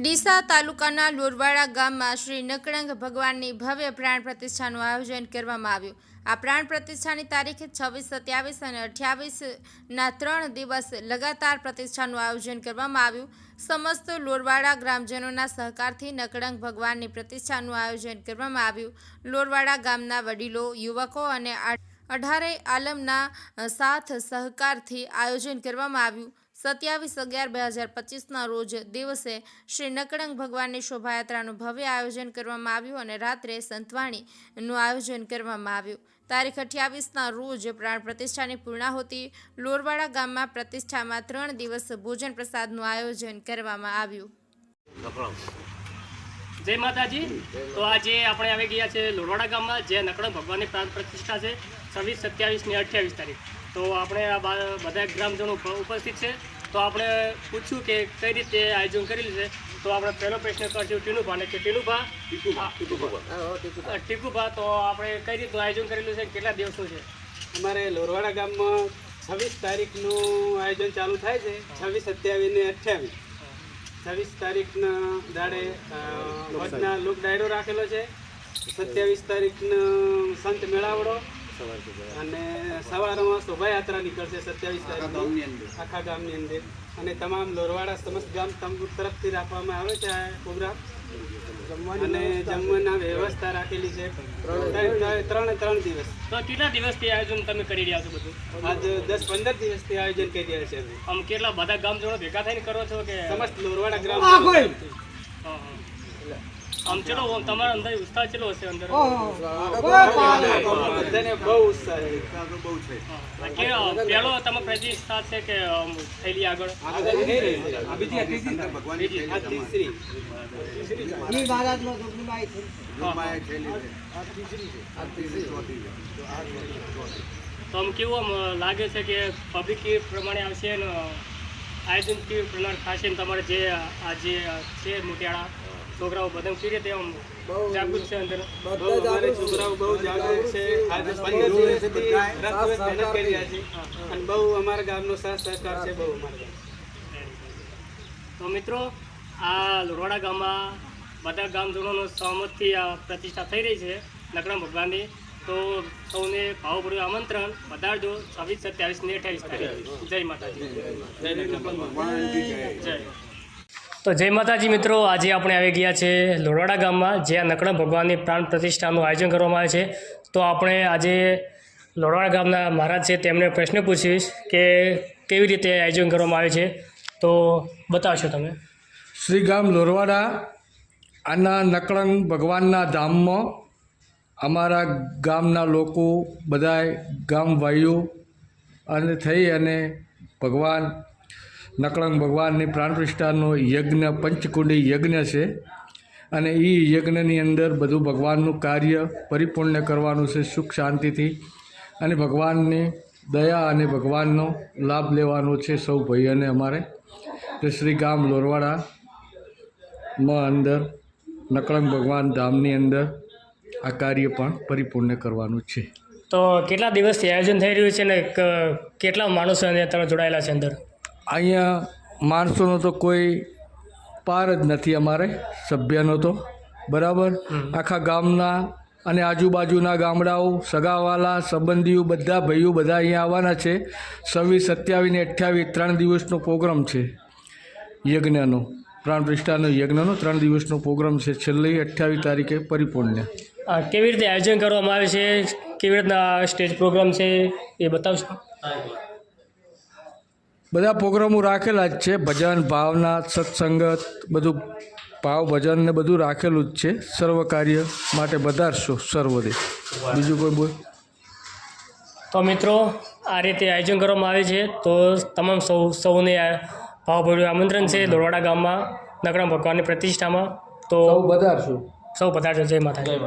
ડીસા તાલુકાના લોરવાડા ગામમાં શ્રી નકળંગ ભગવાનની ભવ્ય પ્રાણ પ્રતિષ્ઠાનું આયોજન કરવામાં આવ્યું. આ પ્રાણ પ્રતિષ્ઠાની તારીખ છવ્વીસ, સત્યાવીસ અને અઠ્યાવીસના ત્રણ દિવસ લગાતાર પ્રતિષ્ઠાનું આયોજન કરવામાં આવ્યું. સમસ્ત લોરવાડા ગ્રામજનોના સહકારથી નકળંગ ભગવાનની પ્રતિષ્ઠાનું આયોજન કરવામાં આવ્યું. લોરવાડા ગામના વડીલો, યુવકો અને અઢારે આલમના સાથ સહકારથી આયોજન કરવામાં આવ્યું. સત્યાવીસ અગિયાર બે હજાર પચીસના રોજ દિવસે શ્રી નકળંગ ભગવાનની શોભાયાત્રાનું ભવ્ય આયોજન કરવામાં આવ્યું અને રાત્રે સંતવાણીનું આયોજન કરવામાં આવ્યું. તારીખ અઠ્યાવીસના રોજ પ્રાણ પ્રતિષ્ઠાની પૂર્ણાહુતિ લોરવાડા ગામમાં પ્રતિષ્ઠામાં ત્રણ દિવસ ભોજન પ્રસાદનું આયોજન કરવામાં આવ્યું. જય માતાજી. તો આજે આપણે આવી ગયા છે લોરવાડા ગામમાં જે નકળો ભગવાનની પ્રાણ પ્રતિષ્ઠા છે છવ્વીસ સત્યાવીસ ને અઠ્યાવીસ તારીખ. તો આપણે આ બા- બધા ગ્રામજનો ઉપ- ઉપસ્થિત છે. તો આપણે પૂછ્યું કે કઈ રીતે આયોજન કરેલું છે. તો આપણે પહેલો પ્રશ્ન કરશું ટીનુભાને કે ટીનુભા? ટીકુભા તો આપણે કઈ રીતનું આયોજન કરેલું છે? કેટલા દિવસો છે? અમારે લોરવાડા ગામમાં છવ્વીસ તારીખનું આયોજન ચાલુ થાય છે. છવ્વીસ સત્યાવીસ ને અઠ્યાવીસ. છવ્વીસ તારીખના દાડે વચના લોક ડાયરો રાખેલો છે. સત્યાવીસ તારીખનો સંત મેળાવડો અને સવારમાં શોભાયાત્રા નીકળશે સત્યાવીસ તારીખ. આખા ગામની અંદર. અને તમામ લોરવાડા સમસ્ત ગામ તરફથી રાખવામાં આવે છે આ પ્રોગ્રામ. અને જમવાના વ્યવસ્થા રાખેલી છે. ત્રણ ત્રણ દિવસ. તો કેટલા દિવસથી આયોજન તમે કરી રહ્યા છો બધું? આજ દસ પંદર દિવસથી આયોજન કરી રહ્યા છે આમ કેટલા બધા ગામજનો ભેગા થઈને કરો છો કે સમસ્ત લોરવાડા ગ્રામ. હા, હા. આમ ચલો તમારા અંદર ઉત્સાહ ચલો હશે અંદર. બધાને બહુ ઉત્સાહ છે હા. કે અ, તમે પ્રતિષ્ઠા છે કે થયેલી આગળ? છે. આ. આ ત્રીસરી. તો આમ કેવું આમ લાગે છે કે પબ્લિક કેવી પ્રમાણે આવશે ને આયોજન કેવી પ્રમાણે ખાશે ને તમારે જે આ જે છે મોટિયાળા? છોકરાઓ બધા કેવી રીતે આમ જાગૃત છે અંદર. છોકરાઓ બહુ જાગૃત છે. આજે પંદર દિવસથી રાત મહેનત કરી રહ્યા છે. અને બહુ અમારા ગામનો સાથ સહકાર છે બહુ અમારા તો મિત્રો આ લોરવાડા ગામમાં બધા ગામજનોનો સહમતથી આ પ્રતિષ્ઠા થઈ રહી છે નકરા ભગવાનની તો સૌને ભાવપૂર્વક આમંત્રણ. વધારજો છવ્વીસ સત્યાવીસ ને અઠ્યાવીસ તારીખ. જય માતાજી. જય તો જય માતાજી મિત્રો, આજે આપણે આવી ગયા છે લોરવાડા ગામમાં, જ્યાં નકળા ભગવાનની પ્રાણ પ્રતિષ્ઠાનું આયોજન કરવામાં આવે છે. તો આપણે આજે લોરવાડા ગામના મહારાજ છે તેમને પ્રશ્ન પૂછીશ કે કેવી રીતે આયોજન કરવામાં આવે છે. તો બતાવશો તમે. શ્રી ગામ લોરવાડા, આના નકળંગ ભગવાનના ધામમાં અમારા ગામના લોકો બધાય વાયુ અને થઈ અને ભગવાન નકળંગ ભગવાનની પ્રાણ પ્રતિષ્ઠાનો યજ્ઞ, પંચકુંડી યજ્ઞ છે. અને એ યજ્ઞની અંદર બધું ભગવાનનું કાર્ય પરિપૂર્ણ કરવાનું છે, સુખ શાંતિથી. અને ભગવાનની દયા અને ભગવાનનો લાભ લેવાનો છે સૌ ભાઈઓને અમારે. તો શ્રી ગામ લોરવાડામાં અંદર નકળંગ ભગવાન ધામની અંદર આ કાર્ય પણ પરિપૂર્ણ કરવાનું છે. તો કેટલા દિવસથી આયોજન થઈ રહ્યું છે ને કેટલા માણસો અંદર તમે જોડાયેલા છે અંદર? અહીંયા માણસોનો તો કોઈ પાર જ નથી અમારે સભ્યનો તો. બરાબર? આખા ગામના અને આજુબાજુના ગામડાઓ સગાવાલા સંબંધીઓ બધા ભાઈઓ બધા અહીંયા આવવાના છે. છવ્વીસ સત્યાવીસ ને અઠ્યાવીસ ત્રણ દિવસનો પ્રોગ્રામ છે યજ્ઞનો. પ્રાણ પ્રતિષ્ઠાનો યજ્ઞનો ત્રણ દિવસનો પ્રોગ્રામ છે છેલ્લી અઠ્યાવીસ તારીખે પરિપૂર્ણ. આ કેવી રીતે આયોજન કરવામાં આવે છે? કેવી રીતના સ્ટેજ પ્રોગ્રામ છે એ બતાવશો? બધા પ્રોગ્રામો રાખેલા જ છે. ભજન ભાવના સત્સંગત બધું ભાવ ભજન ને બધું રાખેલું જ છે. સર્વ કાર્ય માટે વધારશો સર્વદે. બીજું કોઈ બોલ? તો મિત્રો આ રીતે આયોજન કરવામાં આવે છે. તો તમામ સૌ સૌને ભાવભર્યું આમંત્રણ છે. દોરવાડા ગામમાં નકરામ ભગવાનની પ્રતિષ્ઠામાં. તો સૌ વધારશો સૌ પધારજો. જય માતાજી.